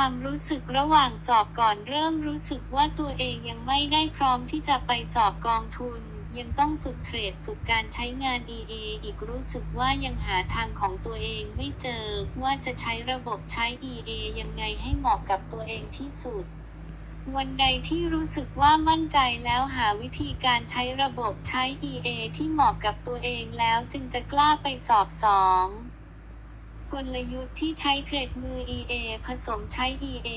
ความรู้สึกระหว่างสอบก่อนเริ่มรู้สึกว่าตัวเองยังไม่ได้พร้อมที่จะไปสอบกองทุน ยังต้องฝึกเทรดฝึกการใช้งาน EA อีกรู้สึกว่ายังหาทางของตัวเองไม่เจอว่าจะใช้ระบบใช้ EA ยังไงให้เหมาะกับตัวเองที่สุดวันใดที่รู้สึกว่ามั่นใจแล้วหาวิธีการใช้ระบบใช้ EA ที่เหมาะกับตัวเองแล้วจึงจะกล้าไปสอบสอง กลยุทธ์ที่ใช้เทรดมือ EA ผสมใช้ EA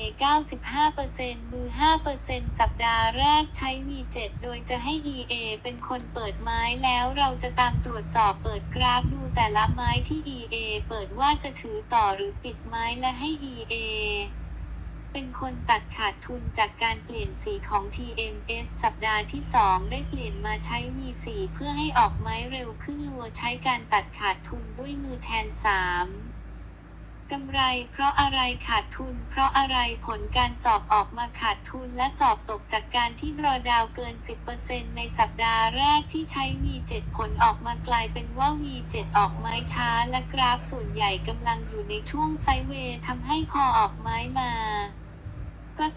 95%มือ 5%สัปดาห์แรกใช้ V7 โดยจะให้ EA เป็นคนเปิดไม้แล้วเราจะตามตรวจสอบเปิดกราฟดูแต่ละไม้ที่ EA เปิดว่าจะถือต่อหรือปิดไม้และให้ EA เป็นคนตัดขาดทุนจากการเปลี่ยนสีของ TMS สัปดาห์ที่ 2 ได้เปลี่ยนมาใช้ V4 เพื่อให้ออกไม้เร็วขึ้นลัวใช้การตัดขาดทุนด้วยมือแทน 3 กำไรเพราะอะไรขาดทุน เพราะอะไรผลการสอบออกมาขาดทุนและสอบตกจากการที่รอดาวเกิน 10%ในสัปดาห์แรกที่ใช้มี 7 ผลออกมากลายเป็นว่ามี 7 ออกไม้ช้าและกราฟส่วนใหญ่กำลังอยู่ในช่วงไซเวย์ทำให้พอออกไม้มา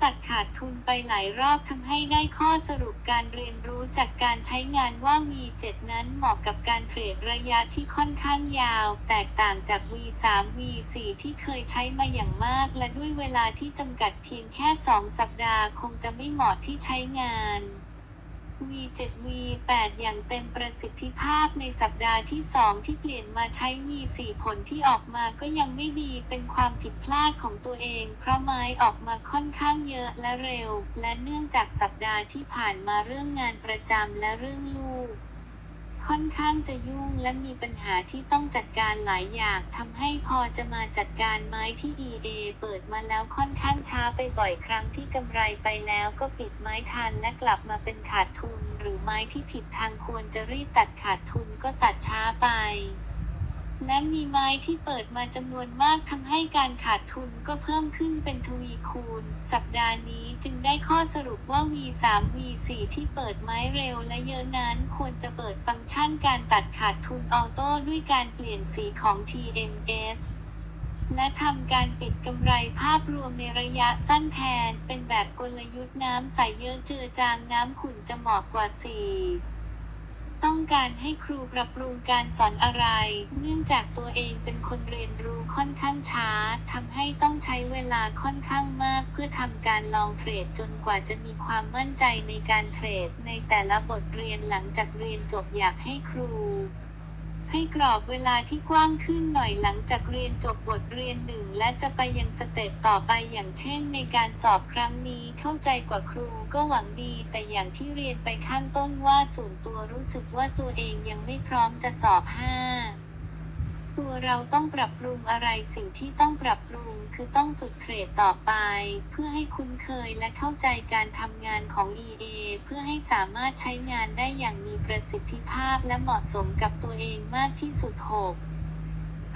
ตัดขาดทุนไปหลายรอบทำให้ได้ข้อสรุปการเรียนรู้จากการใช้งานว่า V7 นั้นเหมาะกับการเทรดระยะที่ค่อนข้างยาว แตกต่างจาก V3 V4 ที่เคยใช้มาอย่างมาก และด้วยเวลาที่จำกัดเพียงแค่ 2 สัปดาห์ คงจะไม่เหมาะที่ใช้งาน V7 V8 อย่างเต็มประสิทธิภาพในสัปดาห์ที่ 2 ที่เปลี่ยนมาใช้ V4 ผลที่ออกมาก็ยังไม่ดีเป็นความผิดพลาดของตัวเอง เพราะไม้ออกมาค่อนข้างเยอะและเร็ว และเนื่องจากสัปดาห์ที่ผ่านมาเรื่องงานประจำและเรื่องลูกค่อนข้างจะยุ่งและมีปัญหาที่ต้องจัดการหลายอย่างทำให้พอจะมาจัดการไม้ที่ EA เปิด มาแล้วค่อนข้างช้าไปบ่อยครั้งที่กำไรไปแล้วก็ปิดไม้ทันและกลับมาเป็นขาดทุน หรือไม้ที่ผิดทางควรจะรีบตัดขาดทุนก็ตัดช้าไป และมีไม้ที่เปิดมาจำนวนมากทำให้การขาดทุนก็เพิ่มขึ้นเป็นทวีคูณ สัปดาห์นี้จึงได้ข้อสรุปว่า V3 V4 ที่เปิดไม้เร็วและเยอะนั้นควรจะเปิดฟังก์ชันการตัดขาดทุนออโต้ด้วยการเปลี่ยนสีของ TMS และทำการปิดกำไรภาพรวมในระยะสั้นแทน เป็นแบบกลยุทธ์น้ำใสเยอะเจือจางน้ำขุ่นจะเหมาะกว่าสีต้องการให้ครูปรับปรุงการสอนอะไร เนื่องจากตัวเองเป็นคนเรียนรู้ค่อนข้างช้าทำให้ต้องใช้เวลาค่อนข้างมาก เพื่อทำการลองเทรดจนกว่าจะมีความมั่นใจในการเทรด ในแต่ละบทเรียนหลังจากเรียนจบอยากให้ครู ให้กรอบเวลาที่กว้างขึ้นหน่อยหลังจากเรียนจบบทเรียนหนึ่งและจะไปยังสเต็ปต่อไปอย่างเช่นในการสอบครั้งนี้เข้าใจกว่าครูก็หวังดี แต่อย่างที่เรียนไปข้างต้นว่าส่วนตัวรู้สึกว่าตัวเองยังไม่พร้อมจะสอบห้า ตัวเราต้องปรับปรุงอะไรสิ่งที่ต้องปรับปรุงคือต้องฝึกเทรดต่อไป เพื่อให้คุ้นเคยและเข้าใจการทำงานของ EA เพื่อให้สามารถใช้งานได้อย่างมีประสิทธิภาพและเหมาะสมกับตัวเองมากที่สุด 6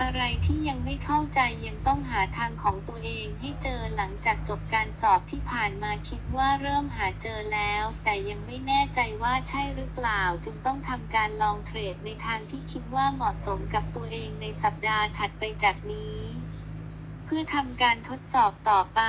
อะไรที่ยังไม่เข้าใจยังต้องหาทางของตัวเองให้เจอหลังจากจบการสอบที่ผ่านมาคิดว่าเริ่มหาเจอแล้ว แต่ยังไม่แน่ใจว่าใช่หรือเปล่า จึงต้องทำการลองเทรดในทางที่คิดว่าเหมาะสมกับตัวเองในสัปดาห์ถัดไปจากนี้ เพื่อทำการทดสอบต่อไป